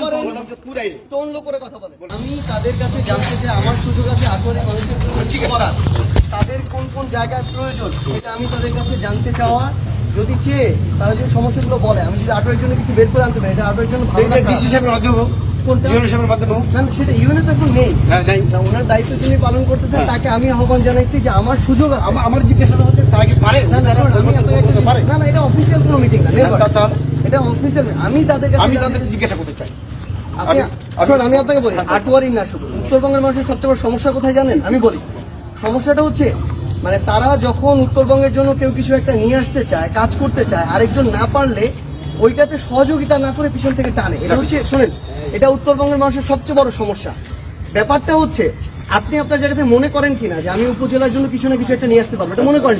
করেন আমি তাদের কাছে জানতে চাই আমার সুযোগ আছে মানুষের করার তাদের কোন কোন জায়গায় প্রয়োজন এটা আমি তাদের কাছে জানতে চাওয়া যদি চেয়ে তারা যে সমস্যাগুলো বলে আমি যদি আটোয়ারির জন্য কিছু বের করে আনতে পারি এটা জন্য ভালো? না, সেটা এখন নেই। ওনার দায়িত্ব তিনি পালন করতেছেন তাকে আমি আহ্বান জানাইছি যে আমার সুযোগ আছে। আমার জিজ্ঞাসাটা হচ্ছে তারা কি পারে? না না আপনাকে না এটা অফিসিয়াল কোনো মিটিং না তাহলে? এটা অফিসিয়াল আমি তাদের কাছে আমি তাদেরকে জিজ্ঞাসা করতে চাই। আমি- আপনাকে বলি হ্যাঁ, আটোয়ারি না শুধু। উত্তরবঙ্গের মানুষের সবচেয়ে বড় সমস্যা কোথায় জানেন? আমি বলি। সমস্যাটা হচ্ছে মানে তারা যখন উত্তরবঙ্গের জন্য কেউ কিছু একটা নিয়ে আসতে চায় কাজ করতে চায় আরেকজন না পারলে ওইটাতে সহযোগিতা না করে পিছন থেকে টানে। এটা হচ্ছে শোনেন এটা উত্তরবঙ্গের মানুষের সবচেয়ে বড় সমস্যা। ব্যাপারটা হচ্ছে আপনি আপনার জায়গাতে মনে করেন কিনা যে আমি উপজেলার জন্য কিছু না কিছু একটা নিয়ে আসতে পারব এটা মনে করেন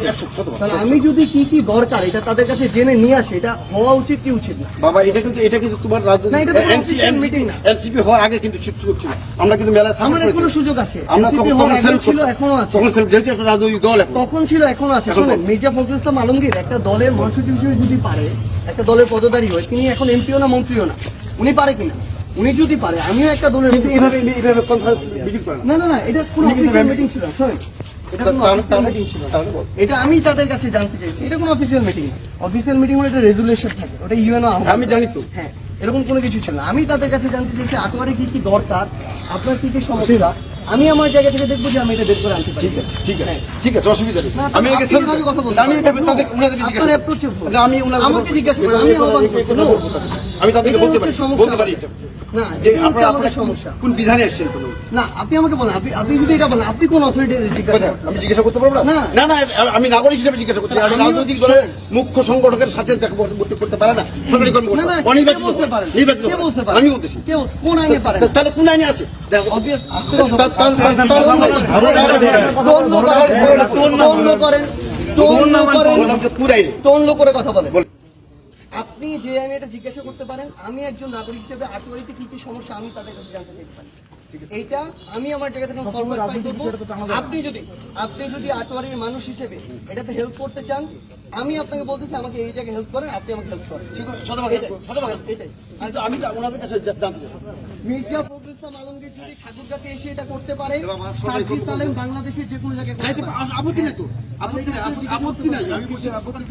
তাহলে আমি যদি কি কি দরকার এটা তাদের কাছে জেনে নিয়ে আসি এটা হওয়া উচিত কি উচিত না? বাবা এটা কিন্তু এটা কিন্তু তোমার কোনো। এনসিপি হওয়ার আগে কিন্তু ছিল। আমরা কিন্তু মেলায় সামিল আমার এখনও সুযোগ আছে। আমরা তখন ছিল এখনও আছে। তখন যেহেতু একটা রাজনৈতিক দল তখন ছিল এখনও আছে। শুনেন মির্জা ফখরুল ইসলাম আলমগীর একটা দলের মহাসচিব হিসেবে যদি পারে একটা দলের পদধারী হয় তিনি এখন এমপিও না মন্ত্রীও না। উনি পারে কিনা? উনি যদি পারে আমিও একটা দলের কিন্তু এইভাবে এইভাবে কনফারেন্স মিটিং করে না। না না এটা কোনো মিটিং ছিল শোনেন এটা আমি তাদের কাছে জানতে চাইছি এটা কোনো অফিসিয়াল মিটিং না। অফিসিয়াল মিটিং হলে রেজুলেশন থাকে ওটা ইউএনও আমি জানি তো। হ্যাঁ এরকম কোনো কিছু ছিল না। আমি তাদের কাছে জানতে চাইছি আটোয়ারে কি কি দরকার আপনার কি কি সমস্যা? আমি আমার জায়গা থেকে দেখব যে আমি এটা বের করে আনতে পারি। ঠিক আছে ঠিক আছে। ঠিক আছে অসুবিধা নেই। আমি কথা বলছেন। আমি তাদের জিজ্ঞাসা ভুল। আমি আমাকে জিজ্ঞাসা করেন, আমি। আমি তাদেরকে বলতে পারি বলতে পারি এটা। না যে এটা হচ্ছে আমাদের সমস্যা। কোন বিধানে এসেছেন কোনো? না আপনি আমাকে বলেন আপনি আপনি যদি এটা বলেন আপনি কোন অথরিটি জিজ্ঞাসা কোথায়? করছেন? আমি জিজ্ঞাসা করতে পারব না? না। না। না আমি নাগরিক হিসেবে জিজ্ঞাসা করছি। আমি রাজনৈতিক দলের মুখ্য সংগঠকের সাথে দেখা করতে পারে না সরকারি কর্মকর্তা। অনির্বাচিত নির্বাচিত কে বলতে পারেন? আমি বলতেছি। কে কোন আইনে পারেন? তাহলে কোন আইনে আছে? করেন। করেন। করে কথা বলেন। বল। আপনি যে আইনে এটা জিজ্ঞাসা করতে পারেন আমি একজন নাগরিক হিসেবে আটোয়ারিতে কি কি সমস্যা আমি তাদের কাছে জানতে চাইতে পারি। এইটা আমি আমার জায়গা থেকে ফরওয়ার্ড পাই করব আপনি যদি আপনি যদি আটোয়ারির মানুষ হিসেবে এটাতে হেল্প করতে চান আমি আপনাকে বলতেছি আমাকে এই জায়গায় হেল্প করেন আপনি আমাকে হেল্প করেন। আমি ওনাদের কাছে জানতে মির্জা ফখরুল ইসলাম আলমগীর যদি এসে এটা করতে পারে সার্জিস বাংলাদেশের যে কোনো জায়গায় আপত্তি নেই তো। আপত্তি নেই আপত্তি নেই। আমি বলছি আপত্তি